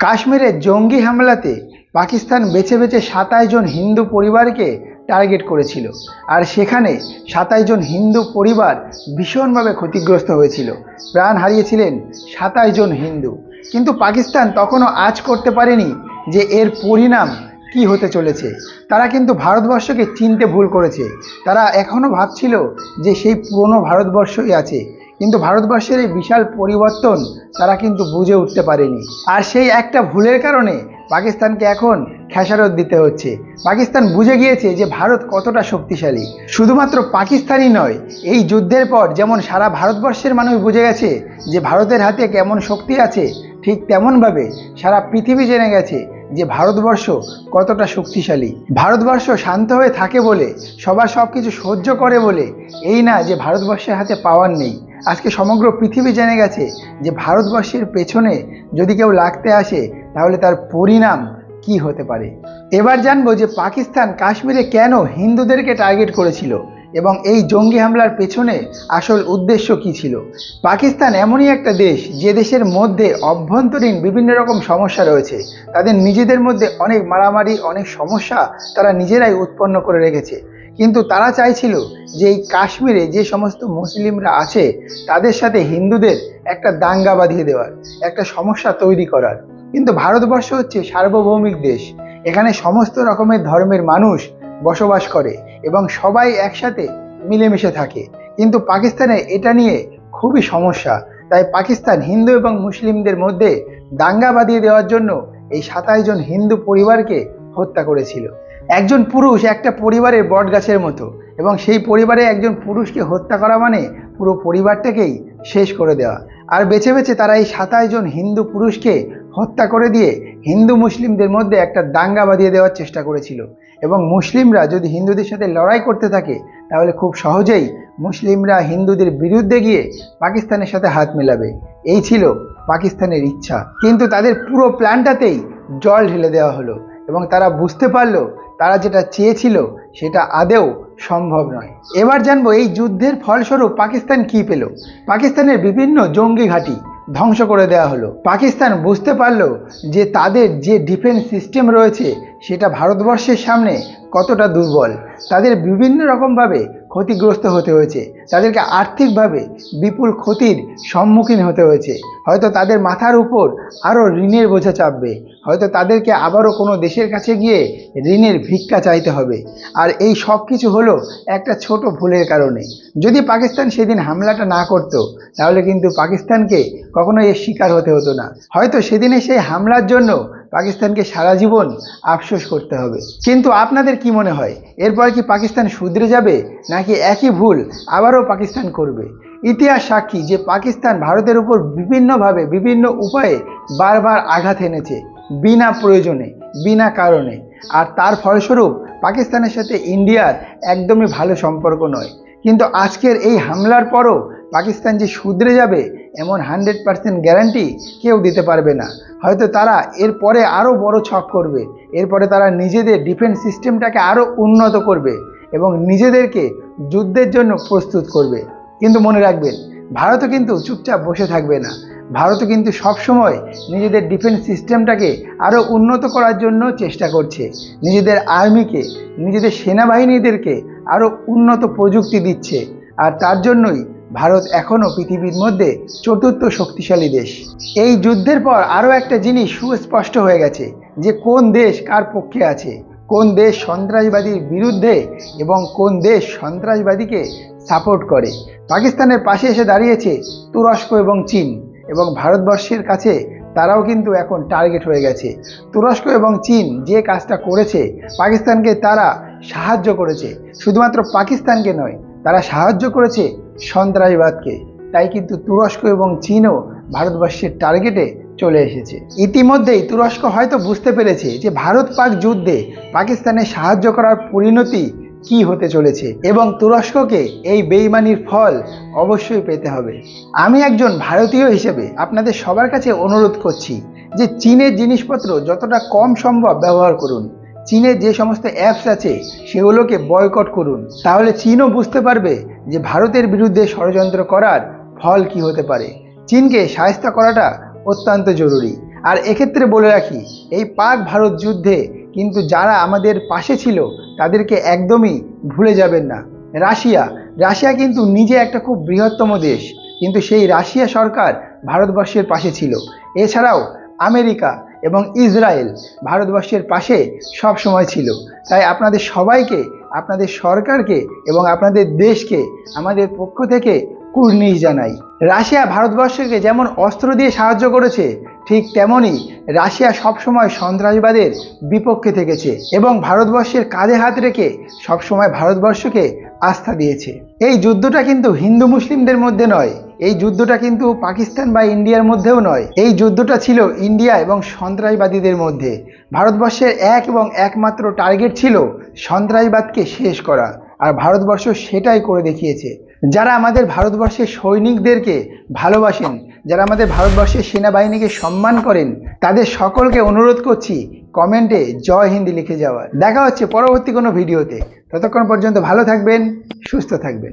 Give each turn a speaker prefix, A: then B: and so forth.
A: কাশ্মীরে জঙ্গি হামলাতে পাকিস্তান বেছে বেছে সাতাশ জন হিন্দু পরিবারকে টার্গেট করেছিল। আর সেখানে সাতাশ জন হিন্দু পরিবার ভীষণভাবে ক্ষতিগ্রস্ত হয়েছিল। প্রাণ হারিয়েছিলেন সাতাশ জন হিন্দু। কিন্তু পাকিস্তান তখনও আজ করতে পারেনি যে এর পরিণাম কি হতে চলেছে। তারা কিন্তু ভারতবর্ষকে চিনতে ভুল করেছে। তারা এখনও ভাবছিল যে সেই পুরনো ভারতবর্ষই আছে। কিন্তু ভারতবর্ষের এই বিশাল পরিবর্তন তারা কিন্তু বুঝে উঠতে পারেনি। আর সেই একটা ভুলের কারণে পাকিস্তানকে এখন খেসারত দিতে হচ্ছে। পাকিস্তান বুঝে গিয়েছে যে ভারত কতটা শক্তিশালী। শুধুমাত্র পাকিস্তানই নয়, এই যুদ্ধের পর যেমন সারা ভারতবর্ষের মানুষ বুঝে গেছে যে ভারতের হাতে কেমন শক্তি আছে, ঠিক তেমনভাবে সারা পৃথিবী জেনে গেছে যে ভারতবর্ষ কতটা শক্তিশালী। ভারতবর্ষ শান্ত হয়ে থাকে বলে, সবার সব কিছু সহ্য করে বলে, এই না যে ভারতবর্ষের হাতে পাওয়ার নেই। আজকে সমগ্র পৃথিবী জেনে গেছে যে ভারতবর্ষের পেছনে যদি কেউ লাগতে আসে, তাহলে তার পরিণাম কি হতে পারে। এবার জানব যে পাকিস্তান কাশ্মীরে কেন হিন্দুদেরকে টার্গেট করেছিল। এবং এই জঙ্গি হামলার পেছনে আসল উদ্দেশ্য কি ছিল? পাকিস্তান এমনই একটা দেশ যে দেশের মধ্যে অভ্যন্তরীণ বিভিন্ন রকম সমস্যা রয়েছে। তাদের নিজেদের মধ্যে অনেক মারামারি, অনেক সমস্যা তারা নিজেরাই উৎপন্ন করে রেখেছে। কিন্তু তারা চাইছিল যে এই কাশ্মীরে যে সমস্ত মুসলিমরা আছে, তাদের সাথে হিন্দুদের একটা দাঙ্গা বাঁধিয়ে দেওয়ার, একটা সমস্যা তৈরি করার। কিন্তু ভারতবর্ষ হচ্ছে সার্বভৌমিক দেশ। এখানে সমস্ত রকমের ধর্মের মানুষ বসবাস করে। এবং সবাই একসাথে মিলেমিশে থাকে। কিন্তু পাকিস্তানে এটা নিয়ে খুবই সমস্যা। তাই পাকিস্তান হিন্দু এবং মুসলিমদের মধ্যে দাঙ্গা বাঁধিয়ে দেওয়ার জন্য এই সাতাশ জন হিন্দু পরিবারকে হত্যা করেছিল। একজন পুরুষ একটা পরিবারের বটগাছের মতো এবং সেই পরিবারে একজন পুরুষকে হত্যা করা মানে পুরো পরিবারটাকেই শেষ করে দেওয়া। আর বেছে বেছে তারা এই সাতাশ জন হিন্দু পুরুষকে হত্যা করে দিয়ে হিন্দু মুসলিমদের মধ্যে একটা দাঙ্গা বাঁধিয়ে দেওয়ার চেষ্টা করেছিল। এবং মুসলিমরা যদি হিন্দুদের সাথে লড়াই করতে থাকে, তাহলে খুব সহজেই মুসলিমরা হিন্দুদের বিরুদ্ধে গিয়ে পাকিস্তানের সাথে হাত মেলাবে। এই ছিল পাকিস্তানের ইচ্ছা। কিন্তু তাদের পুরো প্ল্যানটাতেই জল ঢেলে দেওয়া হলো এবং তারা বুঝতে পারল, তারা যেটা চেয়েছিল সেটা আদেও সম্ভব নয়। এবার জানব এই যুদ্ধের ফলস্বরূপ পাকিস্তান কি পেল? পাকিস্তানের বিভিন্ন জঙ্গি ঘাঁটি ধ্বংস করে দেয়া হলো। পাকিস্তান বুঝতে পারল যে তাদের যে ডিফেন্স সিস্টেম রয়েছে, সেটা ভারতবর্ষের সামনে কতটা দুর্বল। তাদের বিভিন্ন রকমভাবে ক্ষতিগ্রস্ত হতে হয়েছে। তাদেরকে আর্থিকভাবে বিপুল ক্ষতির সম্মুখীন হতে হয়েছে। হয়তো তাদের মাথার উপর আরও ঋণের বোঝা চাপবে। হয়তো তাদেরকে আবারও কোনো দেশের কাছে গিয়ে ঋণের ভিক্ষা চাইতে হবে। আর এই সব কিছু হলো একটা ছোট ভুলের কারণে। যদি পাকিস্তান সেদিন হামলাটা না করত, তাহলে কিন্তু পাকিস্তানকে কখনো এর শিকার হতে হতো না। হয়তো সেদিনে সেই হামলার জন্য পাকিস্তানকে সারা জীবন আফসোস করতে হবে। কিন্তু আপনাদের কি মনে হয়, এরপর কি পাকিস্তান শুধরে যাবে, নাকি একই ভুল আবারও পাকিস্তান করবে? ইতিহাস সাক্ষী যে পাকিস্তান ভারতের উপর বিভিন্নভাবে, বিভিন্ন উপায়ে বারবার আঘাত এনেছে, বিনা প্রয়োজনে, বিনা কারণে। আর তার ফলস্বরূপ পাকিস্তানের সাথে ইন্ডিয়ার একদমই ভালো সম্পর্ক নয়। কিন্তু আজকের এই হামলার পরও পাকিস্তান যে শুধরে যাবে এমন হান্ড্রেড পার্সেন্ট গ্যারান্টি কেউ দিতে পারবে না। হয়তো তারা এরপরে আরও বড় ছক করবে। এরপরে তারা নিজেদের ডিফেন্স সিস্টেমটাকে আরও উন্নত করবে এবং নিজেদেরকে যুদ্ধের জন্য প্রস্তুত করবে। কিন্তু মনে রাখবেন, ভারতও কিন্তু চুপচাপ বসে থাকবে না। ভারতও কিন্তু সবসময় নিজেদের ডিফেন্স সিস্টেমটাকে আরও উন্নত করার জন্য চেষ্টা করছে। নিজেদের আর্মিকে, নিজেদের সেনাবাহিনীদেরকে আরও উন্নত প্রযুক্তি দিচ্ছে। আর তার জন্যই ভারত এখনও পৃথিবীর মধ্যে চতুর্থ শক্তিশালী দেশ। এই যুদ্ধের পর আরও একটা জিনিস সুস্পষ্ট হয়ে গেছে, যে কোন দেশ কার পক্ষে আছে, কোন দেশ সন্ত্রাসবাদীর বিরুদ্ধে এবং কোন দেশ সন্ত্রাসবাদীকে সাপোর্ট করে। পাকিস্তানের পাশে এসে দাঁড়িয়েছে তুরস্ক এবং চীন, এবং ভারতবর্ষের কাছে তারাও কিন্তু এখন টার্গেট হয়ে গেছে। তুরস্ক এবং চীন যে কাজটা করেছে, পাকিস্তানকে তারা সাহায্য করেছে। শুধুমাত্র পাকিস্তানকে নয়, তারা সাহায্য করেছে সন্ত্রাসবাদকে। তাই কিন্তু তুরস্ক এবং চীনও ভারতবর্ষের টার্গেটে চলে এসেছে। ইতিমধ্যেই তুরস্ক হয়তো বুঝতে পেরেছে যে ভারত পাক যুদ্ধে পাকিস্তানের সাহায্য করার পরিণতি কি হতে চলেছে এবং তুরস্ককে এই বেইমানির ফল অবশ্যই পেতে হবে। আমি একজন ভারতীয় হিসেবে আপনাদের সবার কাছে অনুরোধ করছি যে চীনের জিনিসপত্র যতটা কম সম্ভব ব্যবহার করুন। চীনের যে সমস্ত অ্যাপস আছে সেগুলোকে বয়কট করুন। তাহলে চীনও বুঝতে পারবে যে ভারতের বিরুদ্ধে ষড়যন্ত্র করার ফল কি হতে পারে? চীনকে সাহায্য করাটা অত্যন্ত জরুরি। আর এক্ষেত্রে বলে রাখি, এই পাক ভারত যুদ্ধে কিন্তু যারা আমাদের পাশে ছিল, তাদেরকে একদমই ভুলে যাবেন না। রাশিয়া রাশিয়া কিন্তু নিজে একটা খুব বৃহত্তম দেশ, কিন্তু সেই রাশিয়া সরকার ভারতবর্ষের পাশে ছিল। এছাড়াও আমেরিকা এবং ইসরায়েল ভারতবর্ষের পাশে সব সময় ছিল। তাই আপনাদের সবাইকে আপনাদের সরকারকে এবং আপনাদের দেশকে, আমাদের পক্ষ থেকে কুর্নিশ জানাই। রাশিয়া ভারতবর্ষকে যেমন অস্ত্র দিয়ে সাহায্য করেছে, ঠিক তেমনই রাশিয়া সবসময় সন্ত্রাসবাদের বিপক্ষে থেকেছে এবং ভারতবর্ষের কাঁধে হাত রেখে সবসময় ভারতবর্ষকে আস্থা দিয়েছে। এই যুদ্ধটা কিন্তু হিন্দু মুসলিমদের মধ্যে নয়, এই যুদ্ধটা কিন্তু পাকিস্তান বা ইন্ডিয়ার মধ্যেও নয়। এই যুদ্ধটা ছিল ইন্ডিয়া এবং সন্ত্রাসবাদীদের মধ্যে। ভারতবর্ষের এক এবং একমাত্র টার্গেট ছিল সন্ত্রাসবাদকে শেষ করা, আর ভারতবর্ষ সেটাই করে দেখিয়েছে। যারা আমাদের ভারতবর্ষের সৈনিকদেরকে ভালোবাসেন যারা আমাদের ভারতবর্ষের সেনাবাহিনীকে সম্মান করেন, তাদের সকলকে অনুরোধ করছি কমেন্টে জয় হিন্দি লিখে যাওয়ার। দেখা হচ্ছে পরবর্তী কোনো ভিডিওতে। ততক্ষণ পর্যন্ত ভালো থাকবেন, সুস্থ থাকবেন।